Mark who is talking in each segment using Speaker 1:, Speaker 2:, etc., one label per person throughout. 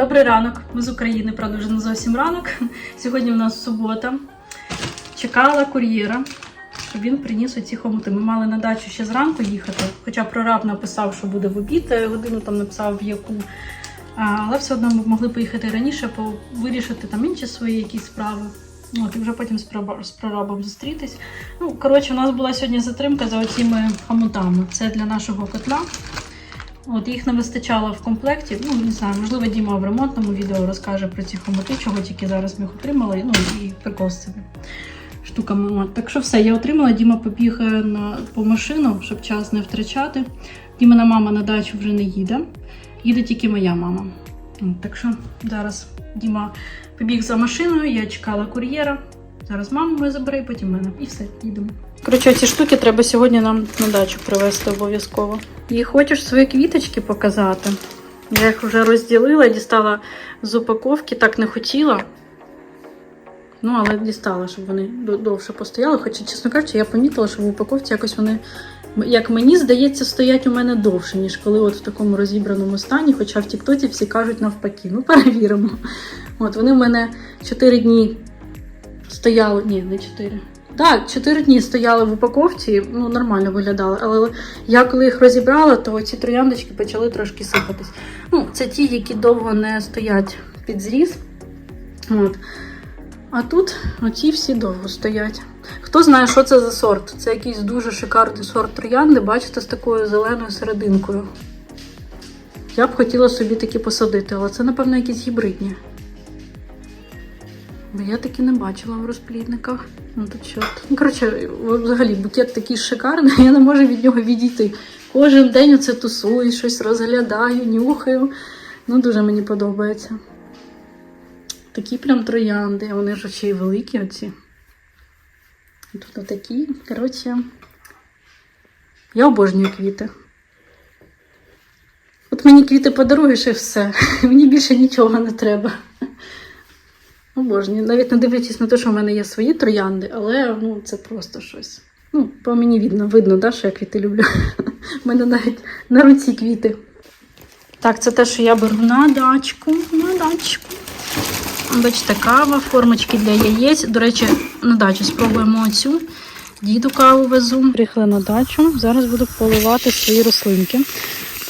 Speaker 1: Добрий ранок. Ми з України, правда, вже не зовсім ранок. Сьогодні в нас субота. Чекала кур'єра, щоб він приніс оці хомути. Ми мали на дачу ще зранку їхати, хоча прораб написав, що буде в обід, е, годину там написав в яку. Але все одно ми могли поїхати раніше, вирішити там інші свої якісь справи. От, і вже потім з прорабом зустрітись. Ну, коротше, у нас була сьогодні затримка за оціми хомутами. Це для нашого котла. От їх не вистачало в комплекті. Ну, не знаю, можливо, Діма в ремонтному відео розкаже про ці хомути, чого тільки зараз ми їх отримали. Ну і прикол з цими штуками. Так що все, я отримала. Діма побіг е, на, по машину, щоб час не втрачати. Дімина мама на дачу вже не їде. Їде тільки моя мама. Так що зараз Діма побіг за машиною, я чекала кур'єра. Зараз маму ми забере, потім мене. І все, їдемо. Коротше, ці штуки треба сьогодні нам на дачу привезти обов'язково. І хочеш свої квіточки показати? Я їх вже розділила, дістала з упаковки, так не хотіла. Ну, але дістала, щоб вони довше постояли. Хоча, чесно кажучи, я помітила, що в упаковці якось вони, як мені здається, стоять у мене довше, ніж коли от в такому розібраному стані. Хоча в Тіктоці всі кажуть навпаки. Ну, перевіримо. От вони в мене 4 дні стояли. Ні, не 4. Так, 4 дні стояли в упаковці, ну нормально виглядали. Але я коли їх розібрала, то ці трояндочки почали трошки сипатись. Ну, це ті, які довго не стоять під зріз. От. А тут оці всі довго стоять. Хто знає, що це за сорт? Це якийсь дуже шикарний сорт троянди, бачите, з такою зеленою серединкою. Я б хотіла собі такі посадити, але це, напевно, якісь гібридні. Бо я таки не бачила в розплідниках. Ну. Ну, коротше, взагалі букет такий шикарний, я не можу від нього відійти. Кожен день оце тусую, щось розглядаю, нюхаю. Ну, дуже мені подобається. Такі прям троянди, вони ж й великі оці. Тут отакі. Коротше, я обожнюю квіти. От мені квіти подаруєш і все. Мені більше нічого не треба. Обожнюю. Навіть не дивлячись на те, що в мене є свої троянди, але ну, це просто щось. Ну, по мені видно, видно, да, що я квіти люблю. У мене навіть на руці квіти. Так, це те, що я беру на дачку. На дачку. Бачите, кава, формочки для яєць. До речі, на дачу спробуємо оцю. Діду каву везу. Приїхали на дачу. Зараз буду поливати свої рослинки.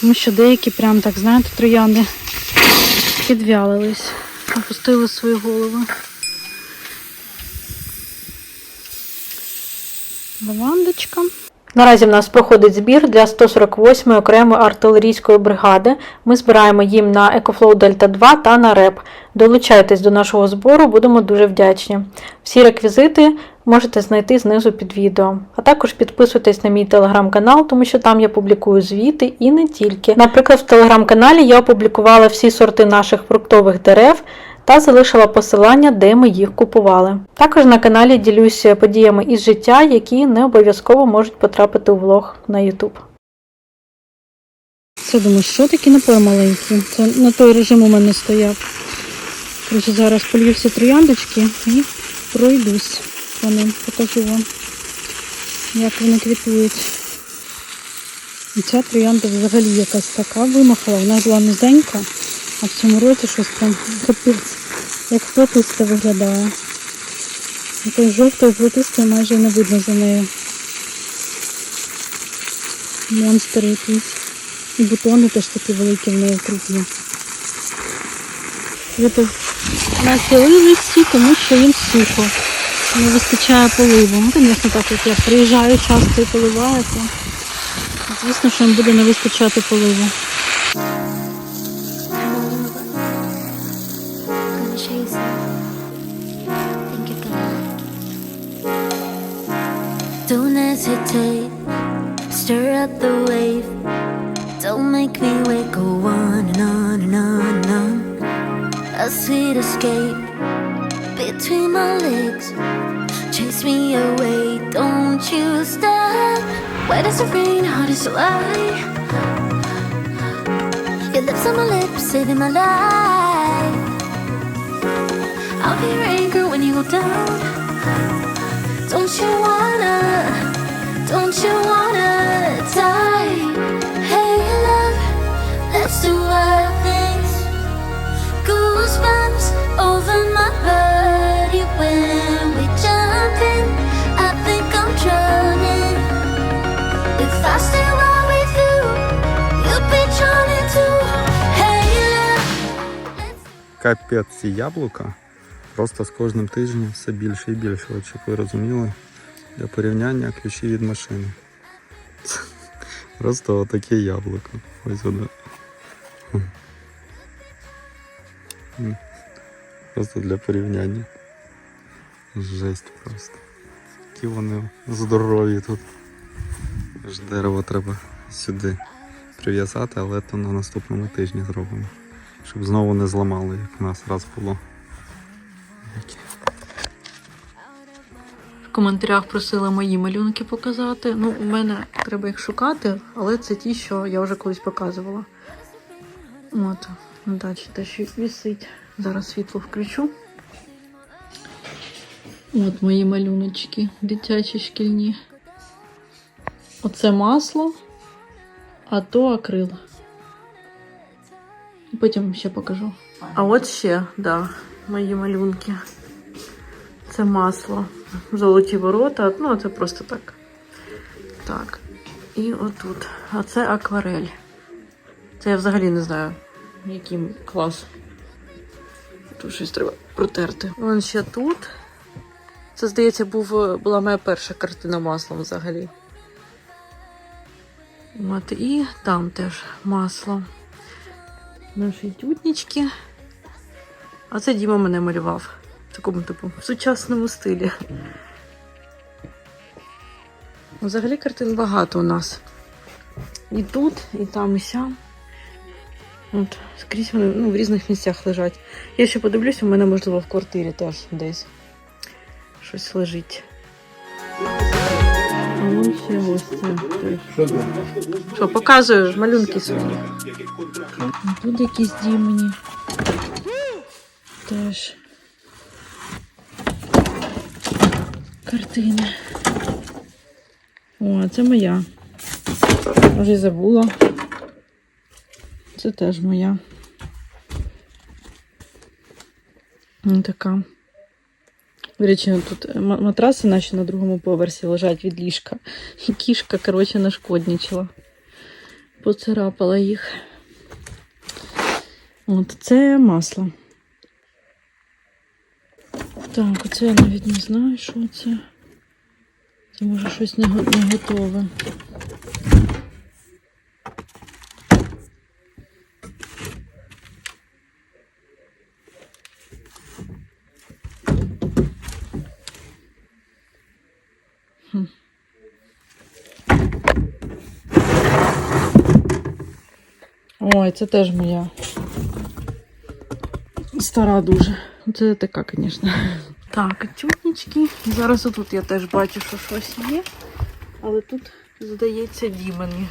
Speaker 1: Тому що деякі прям так, знаєте, троянди підвялились, опустили свої голови. Лавандочка. Наразі в нас проходить збір для 148-ї окремої артилерійської бригади. Ми збираємо їм на EcoFlow Delta 2 та на РЕП. Долучайтесь до нашого збору, будемо дуже вдячні. Всі реквізити можете знайти знизу під відео. А також підписуйтесь на мій телеграм-канал, тому що там я публікую звіти і не тільки. Наприклад, в телеграм-каналі я опублікувала всі сорти наших фруктових дерев та залишила посилання, де ми їх купували. Також на каналі ділюся подіями із життя, які не обов'язково можуть потрапити у влог на YouTube. Це думаю, що такі напої маленькі? Це на той режим у мене стояв. Коротше, зараз полью всі трояндочки і пройдусь по ним, покажу вам, як вони квітують. І ця троянда взагалі якась така вимахала, вона була низенька, а в цьому році щось прям капець, як платиста виглядає. Такої жовтої платистої майже не видно за нею. Монстр якийсь. І бутони теж такі великі в неї крупні. Нахилили всі, тому що їм сухо. Не вистачає поливу. Ну, звісно, так як я приїжджаю часто і поливаю, то звісно, що їм буде не вистачати поливу.
Speaker 2: Hesitate. Stir up the wave. Don't make me wait. Go on and on and on and on. A sweet escape between my legs. Chase me away. Don't you stop. Wet as the rain, hard as July. Your lips on my lips, saving my life. I'll be your anchor when you go down. Don't you wanna, Don't you wanna die? Hey love, let's do our things. Goosebumps over my body when we jump in. I think I'm drowning. If I stay right with you, you'll be drowning too. Hey love, let's.
Speaker 3: Капець ці яблука. Просто з кожним тижнем все більше і більше, от щоб ви розуміли для порівняння ключі від машини. Просто отаке яблуко. Ось воно. Просто для порівняння. Жесть просто. Які вони здорові тут. Ж дерево треба сюди прив'язати, але то на наступному тижні зробимо. Щоб знову не зламали, як в нас раз було. Які.
Speaker 1: В коментарях просили мої малюнки показати. Ну, у мене треба їх шукати, але це ті, що я вже колись показувала. От, далі те, що висить. Зараз світло включу. От мої малюночки, дитячі шкільні. Оце масло, а то акрил. Потім ще покажу. А от ще, да, мої малюнки. Це масло. Золоті ворота. Ну, це просто так. Так. І отут. А це акварель. Це я взагалі не знаю, який клас. Тут щось треба протерти. Вон ще тут. Це, здається, був, була моя перша картина маслом взагалі. От, і там теж масло. Наші тютнічки. А це Діма мене малював. В такому типу в сучасному стилі. Взагалі картин багато у нас. І тут, і там, і сям. От, скрізь вони ну, в різних місцях лежать. Я ще подивлюсь, у мене, можливо, в квартирі теж десь щось лежить. А вон ще гості. Що, показуєш малюнки свої? Тут якісь дімені. Теж. Картини. О, це моя. Вже забула. Це теж моя. Така. До речі, тут матраси наші на другому поверсі лежать від ліжка. І кішка, коротше, нашкодничала. Поцарапала їх. От це масло. Так, оце я навіть не знаю, що це. Це може щось не, го- не готове. Хм. Ой, це теж моя. Стара дуже. Це така, звісно. Так, тютнички. Зараз отут я теж бачу, що щось є. Але тут, здається, дімані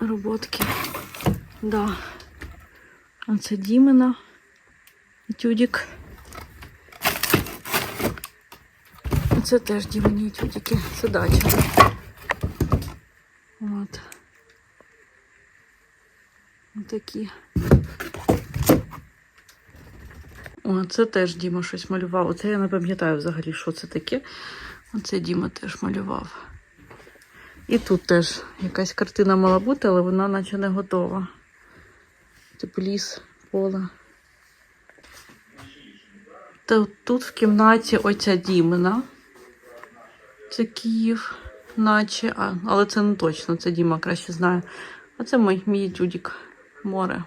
Speaker 1: роботки. Да. А це Дімена. Тюдік. Це теж Дімені тюдіки. Це дача. От. Такі. О, це теж Діма щось малював. Оце я не пам'ятаю взагалі, що це таке. Оце Діма теж малював. І тут теж якась картина мала бути, але вона наче не готова. Типу ліс, поле. Та тут в кімнаті оця Дімина. Це Київ, наче, а, але це не точно, це Діма краще знає. А це мій, мій дюдік море.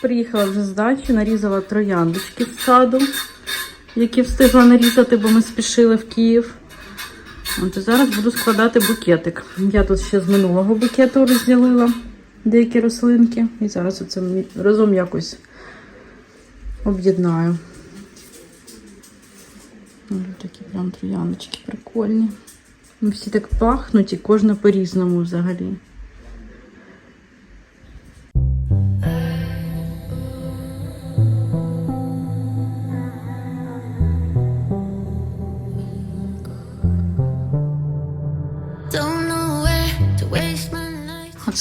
Speaker 1: Приїхала вже з дачі, нарізала трояндочки з саду, які встигла нарізати, бо ми спішили в Київ. От зараз буду складати букетик. Я тут ще з минулого букету розділила деякі рослинки. І зараз оце разом якось об'єднаю. Такі прям трояндочки прикольні. Всі так пахнуть і кожна по-різному взагалі.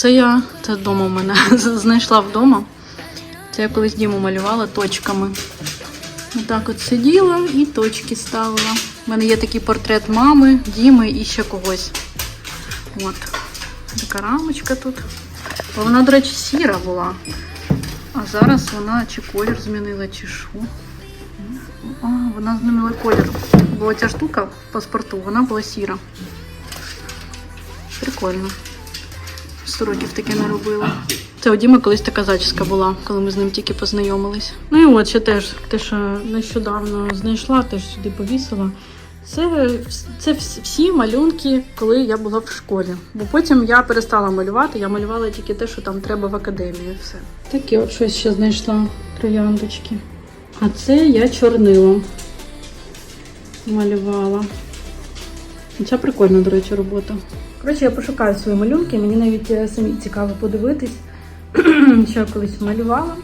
Speaker 1: Оце я, це вдома в мене знайшла вдома. Це я колись Діму малювала точками. Отак от сиділа і точки ставила. У мене є такий портрет мами, Діми і ще когось. От. Така рамочка тут. Бо вона, до речі, сіра була. А зараз вона чи колір змінила, чи що. А, вона змінила колір. Бо ця штука в паспорту, вона була сіра. Прикольно. Сто років таке не робила. Це у Діми колись така зачіска була, коли ми з ним тільки познайомились. Ну і от ще теж те, що нещодавно знайшла, теж сюди повісила. Це, це всі малюнки, коли я була в школі. Бо потім я перестала малювати, я малювала тільки те, що там треба в академії. Все. Таке от щось ще знайшла трояндочки. А це я чорнилом малювала. Ця прикольна, до речі, робота. Коротше, я пошукаю свої малюнки, мені навіть е, самі цікаво подивитись, що я колись малювала.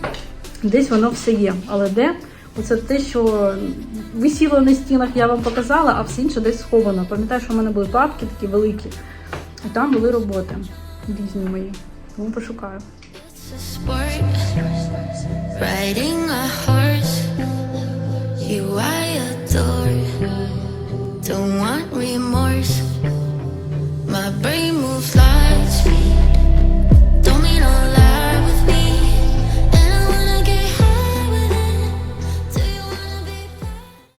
Speaker 1: Десь воно все є. Але де? Оце те, що висіло на стінах, я вам показала, а все інше десь сховано. Пам'ятаю, що в мене були папки такі великі, і там були роботи різні мої. Тому пошукаю.
Speaker 2: You I adore. Don't want remorse. My brain